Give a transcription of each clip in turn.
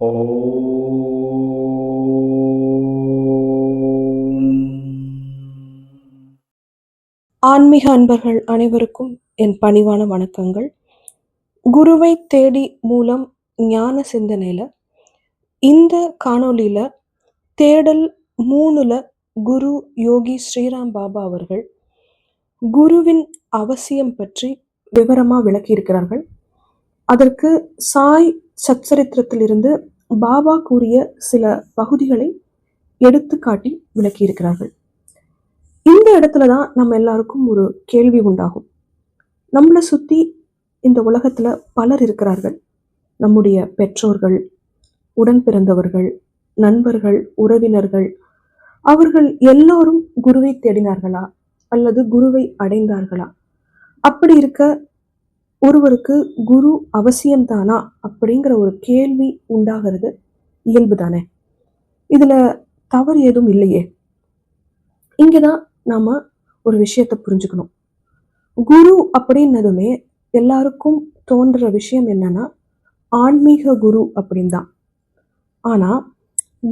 ஆன்மீக அன்பர்கள் அனைவருக்கும் என் பணிவான வணக்கங்கள். குருவை தேடி மூலம் ஞான சிந்தனையில இந்த காணொளியில தேடல் மூணுல குரு யோகி ஸ்ரீராம் பாபா அவர்கள் குருவின் அவசியம் பற்றி விவரமா விளக்கியிருக்கிறார்கள். அதற்கு சாய் சச்சரித்திரத்திலிருந்து பாபா கூறிய சில பகுதிகளை எடுத்துக்காட்டி விளக்கியிருக்கிறார்கள். இந்த இடத்துல தான் நம்ம எல்லாருக்கும் ஒரு கேள்வி உண்டாகும். நம்மளை சுற்றி இந்த உலகத்தில் பலர் இருக்கிறார்கள். நம்முடைய பெற்றோர்கள் உடன் பிறந்தவர்கள் நண்பர்கள் உறவினர்கள் அவர்கள் எல்லோரும் குருவை தேடினார்களா? அல்லது குருவை அடைந்தார்களா? அப்படி இருக்க ஒருவருக்கு குரு அவசியம்தானா அப்படிங்கிற ஒரு கேள்வி உண்டாகிறது இயல்பு தானே இதில் தவறு எதுவும் இல்லையே. இங்கே தான் நாம் ஒரு விஷயத்தை புரிஞ்சுக்கணும். குரு அப்படின்னதுமே எல்லாருக்கும் தோன்ற விஷயம் என்னன்னா ஆன்மீக குரு அப்படின்னு தான்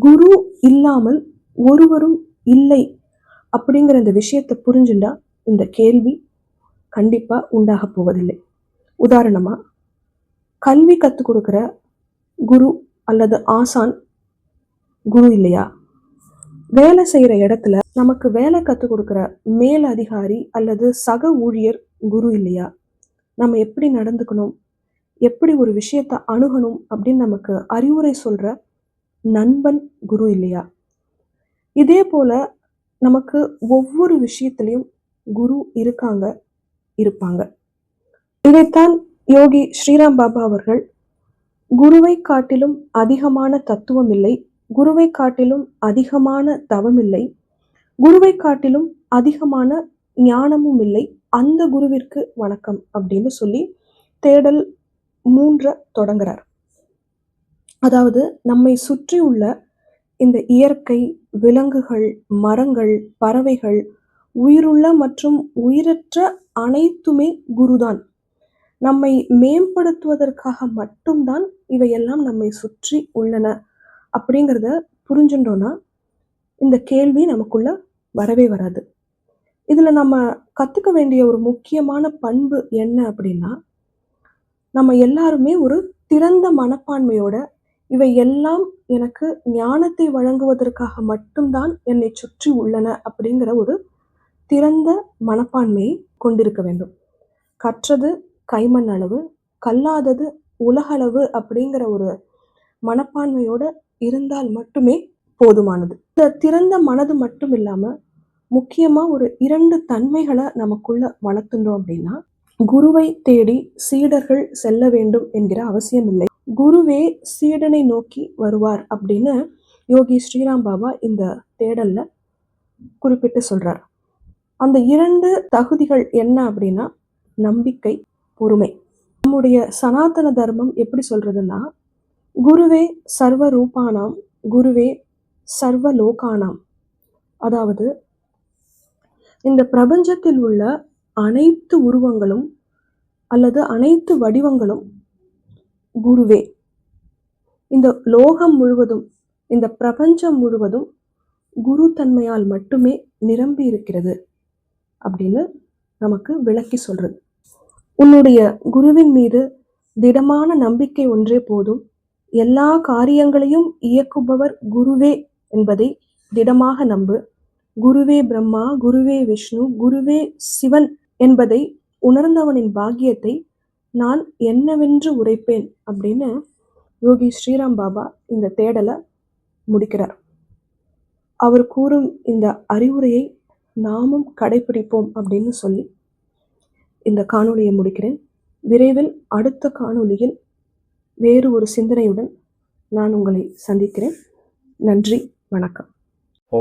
குரு இல்லாமல் ஒருவரும் இல்லை அப்படிங்கிற இந்த விஷயத்தை புரிஞ்சுண்டா இந்த கேள்வி கண்டிப்பாக உண்டாக போவதில்லை. உதாரணமாக கல்வி கற்றுக் கொடுக்குற குரு அல்லது ஆசான் குரு இல்லையா? வேலை செய்கிற இடத்துல நமக்கு வேலை கற்றுக் கொடுக்குற மேல் அதிகாரி அல்லது சக ஊழியர் குரு இல்லையா? நம்ம எப்படி நடந்துக்கணும்? எப்படி ஒரு விஷயத்தை அணுகணும் அப்படின்னு நமக்கு அறிவுரை சொல்கிற நண்பன் குரு இல்லையா? இதே போல் நமக்கு ஒவ்வொரு விஷயத்துலேயும் குரு இருக்காங்க இருப்பாங்க. இதைத்தான் யோகி ஸ்ரீராம் பாபா அவர்கள் குருவை காட்டிலும் அதிகமான தத்துவம் இல்லை குருவை காட்டிலும் அதிகமான தவம் இல்லை குருவை காட்டிலும் அதிகமான ஞானமும் இல்லை அந்த குருவிற்கு வணக்கம் அப்படின்னு சொல்லி தேடல் மூன்ற தொடங்குறார். அதாவது நம்மை சுற்றி உள்ள இந்த இயற்கை விலங்குகள் மரங்கள் பறவைகள் உயிருள்ள மற்றும் உயிரற்ற அனைத்துமே குருதான். நம்மை மேம்படுத்துவதற்காக மட்டும்தான் இவையெல்லாம் நம்மை சுற்றி உள்ளன. அப்படிங்கிறத புரிஞ்சுட்டோன்னா இந்த கேள்வி நமக்குள்ள வரவே வராது. இதில் நம்ம கற்றுக்க வேண்டிய ஒரு முக்கியமான பண்பு என்ன அப்படின்னா நம்ம எல்லாருமே ஒரு திறந்த மனப்பான்மையோட இவை எல்லாம் எனக்கு ஞானத்தை வழங்குவதற்காக மட்டும்தான் என்னை சுற்றி உள்ளன அப்படிங்கிற ஒரு திறந்த மனப்பான்மையை கொண்டிருக்க வேண்டும். கற்றது கைமண் அளவு கல்லாதது உலகளவு அப்படிங்கிற ஒரு மனப்பான்மையோட இருந்தால் மட்டுமே போதுமானது. இந்த திறந்த மனது மட்டும் இல்லாம முக்கியமா ஒரு இரண்டு தன்மைகளை நமக்குள்ள வளர்த்துட்டோம் அப்படின்னா குருவை தேடி சீடர்கள் செல்ல வேண்டும் என்கிற அவசியம் இல்லை. குருவே சீடனை நோக்கி வருவார் அப்படின்னு யோகி ஸ்ரீராம் பாபா இந்த தேடல்ல குறிப்பிட்டு சொல்றார். அந்த இரண்டு தகுதிகள் என்ன அப்படின்னா நம்பிக்கை பொறுமை. நம்முடைய சனாதன தர்மம் எப்படி சொல்றதுன்னா குருவே சர்வ ரூபானாம் குருவே சர்வ லோகானாம் அதாவது இந்த பிரபஞ்சத்தில் உள்ள அனைத்து உருவங்களும் அல்லது அனைத்து வடிவங்களும் குருவே. இந்த லோகம் முழுவதும் இந்த பிரபஞ்சம் முழுவதும் குரு தன்மையால் மட்டுமே நிரம்பி இருக்கிறது அப்படின்னு நமக்கு விளக்கி சொல்றது. உன்னுடைய குருவின் மீது திடமான நம்பிக்கை ஒன்றே போதும். எல்லா காரியங்களையும் இயக்குபவர் குருவே என்பதை திடமாக நம்பு. குருவே பிரம்மா குருவே விஷ்ணு குருவே சிவன் என்பதை உணர்ந்தவனின் பாக்கியத்தை நான் என்னவென்று உரைப்பேன் அப்படின்னு யோகி ஸ்ரீராம் பாபா இந்த தேடலை முடிக்கிறார். அவர் கூறும் இந்த அறிவுரையை நாமும் கடைபிடிப்போம் அப்படின்னு சொல்லி இந்த காணொளியை முடிக்கிறேன். விரைவில் அடுத்த காணொளியில் வேறு ஒரு சிந்தனையுடன் நான் உங்களை சந்திக்கிறேன். நன்றி வணக்கம். ஓ